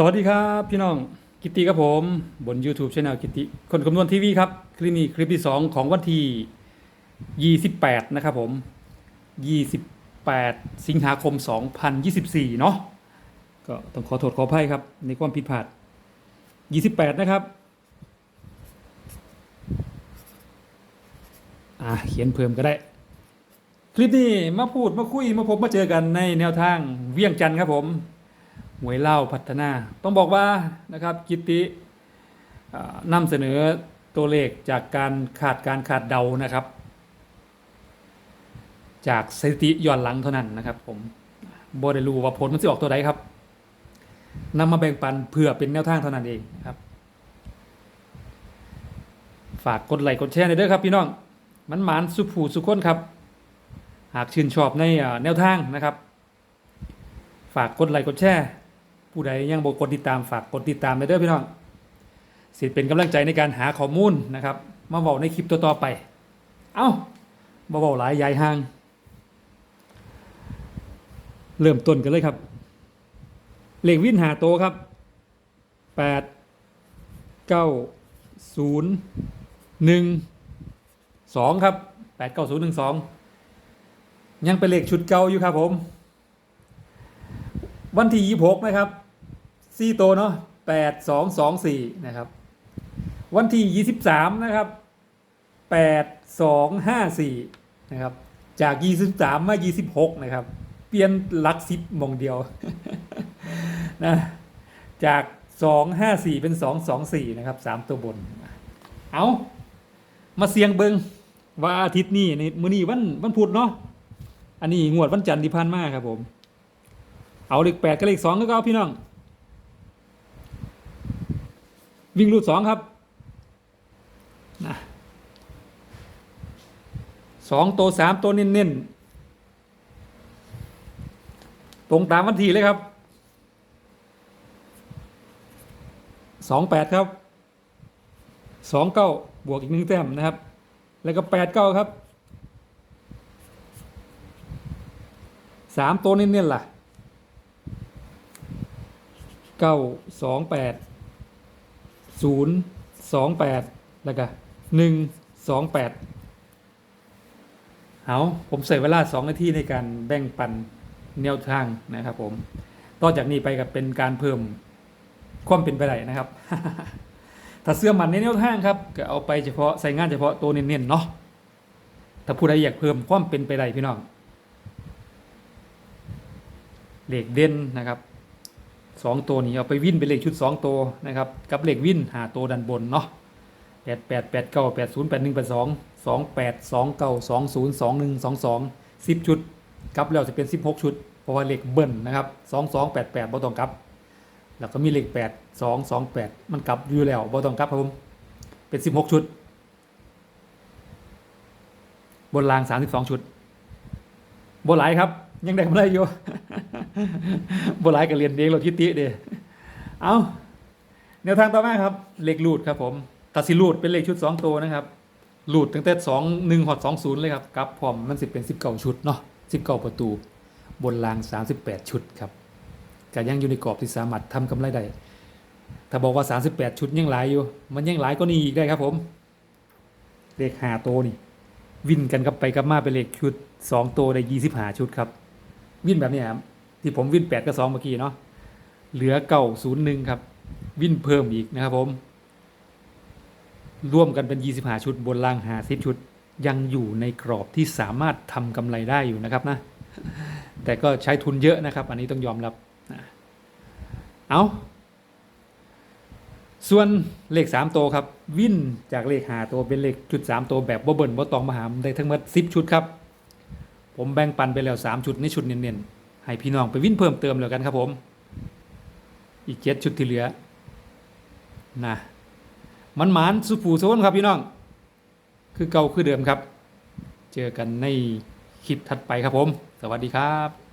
สวัสดีครับพี่น้องกิตติครับผมบน YouTube Channel กิตติคนคำนวณทีวีครับคลิปนี้คลิปที่ 2 ของวันที่28 นะครับผม 28 สิงหาคม 2024 เนาะก็ต้องขอโทษขออภัยครับ ในความผิดพลาด 28 นะครับ อ่าเขียนเพิ่มก็ได้ คลิปนี้มาพูดมาคุยมาพบมาเจอกันในแนวทางเวียงจันทร์ครับผม หวยเล่าพัฒนา ต้องบอกว่านะครับกิตตินำเสนอตัวเลขจากการขาดการขาดเดานะครับ จากสถิติย้อนหลังเท่านั้นนะครับ ผมบอได้รู้ว่าผลมันจะออกตัวใดครับนำมาแบ่งปันเพื่อเป็นแนวทางเท่านั้นเองครับ ฝากกดไลค์กดแชร์หน่อยเด้อครับพี่น้องมันหมานสุผูสุขคนครับ หากชื่นชอบในแนวทางนะครับ ฝากกดไลค์กดแชร์ ผู้ใดยังบ่กดติดตามฝากกดติดตามไปเด้อพี่น้องสิเป็นกำลังใจในการหาข้อมูลนะครับ มาบอกในคลิปต่อๆไป เอ้าบ่บอกหลายยายห่าง เริ่มต้นกันเลยครับ เลขวินหาโตครับแปดเก้าศูนย์หนึ่งสองครับแปดเก้าศูนย์หนึ่งสองยังเป็นเลขชุดเก่าอยู่ครับผม วันที่ยี่หกนะครับ สี่ตัวเนาะแปดสองสองสี่นะครับ วันที่ยี่สิบสามนะครับแปดสองห้าสี่นะครับ จากยี่สิบสามมายี่สิบหกนะครับ เปลี่ยนหลักสิบมองเดียวนะจากสองห้าสี่เป็นสองสองสี่นะครับสามตัวบน เอามาเสียงเบิงว่าอาทิตย์นี้ในมื้อนี้วันวันพุธเนาะอันนี้งวดวันจันทร์ที่ผ่านมาครับผม เอาเลขแปดกับเลขสองก็เอาพี่น้อง วิ่งรูดสองครับนะสองตัวสามตัวเน้นๆตรงตามวันทีเลยครับสองแปดครับสองเก้าบวกอีกหนึ่งแต้มนะครับ แล้วก็แปดเก้าครับสามตัวเน้นๆล่ะเก้าสองแปด ศูนย์สองแปดแล้วก็หนึ่งสองแปดเอาผมใส่เวลาสองนาทีในการแบ่งปันแนวทางนะครับผมต่อจากนี้ไปกับเป็นการเพิ่มความเป็นไปได้นะครับ ถ้าเสื้อมันในแนวทางครับก็เอาไปเฉพาะใส่งานเฉพาะตัวเน้นๆเนาะถ้าผู้ใดอยากเพิ่มความเป็นไปได้พี่น้องเลขเด่นนะครับ สองตัวนี้เอาไปวิ่นเป็นเลขชุดสองตัวนะครับกับเลขวิ่นหาตัวดันบนเนาะแปดแปดแปดเก้าแปดศูนย์แปดหนึ่งแปดสองสองแปดสองเก้าสองศูนย์สองหนึ่งสองสองสิบชุดกลับแล้วจะเป็นสิบหกชุดเพราะว่าเลขเบิ้ลนะครับสองสองแปดแปดบ่ต้องกลับ แล้วก็มีเลขแปดสองสองแปดมันกลับอยู่แล้วบ่ต้องกลับครับผมเป็นสิบหกชุด บนรางสามสิบสองชุดบนหลายครับยังได้กำไรอยู่ บนหลายกับเรียนเองเราคิดติเด้เอาแนวทางต่อมาครับ เลขลูดครับผมตัดสิลูดเป็นเลขชุดสองตัวนะครับลูดตั้งแต่สองหนึ่งหอดสองศูนย์เลยครับกับพร้อมมันสิเป็นสิบเก้าชุดเนาะสิบเก้าประตู บนรางสามสิบแปดชุดครับก็ยังอยู่ในกรอบที่สามารถทำกำไรได้ถ้าบอกว่า38ชุดยังหลายอยู่ มันยังหลายก็นี่อีกได้ครับผม เลขหาโตวนี่ วิ่นกันกับไปกับมาเป็นเลขชุด2โตวได้25ชุดครับ วิ่นแบบนี้ครับ ที่ผมวิน8กับ2เมื่อกี้เนาะเหลือเก่า01ครับ วินเพิ่มอีกนะครับผม ร่วมกันเป็น25ชุด บนล่าง50ชุด ยังอยู่ในกรอบที่สามารถทำกำไรได้อยู่นะครับนะ แต่ก็ใช้ทุนเยอะนะครับ อันนี้ต้องยอมรับเอาส่วนเลขสามตัวครับ วินจากเลขหาตัวเป็นเลขจุดสามตัวแบบบ่เบิ่นบ่ตองมหามได้ทั้งหมดสิบชุดครับ ผมแบ่งปันไปแล้วสามชุดในชุดเน้นๆ ให้พี่น้องไปวิ่นเพิ่มเติมแล้วกันครับผม อีกเจ็ดชุดที่เหลือนะมันหมานสุภูโซนครับพี่น้อง คือเก่าคือเดิมครับ เจอกันในคลิปถัดไปครับผม สวัสดีครับ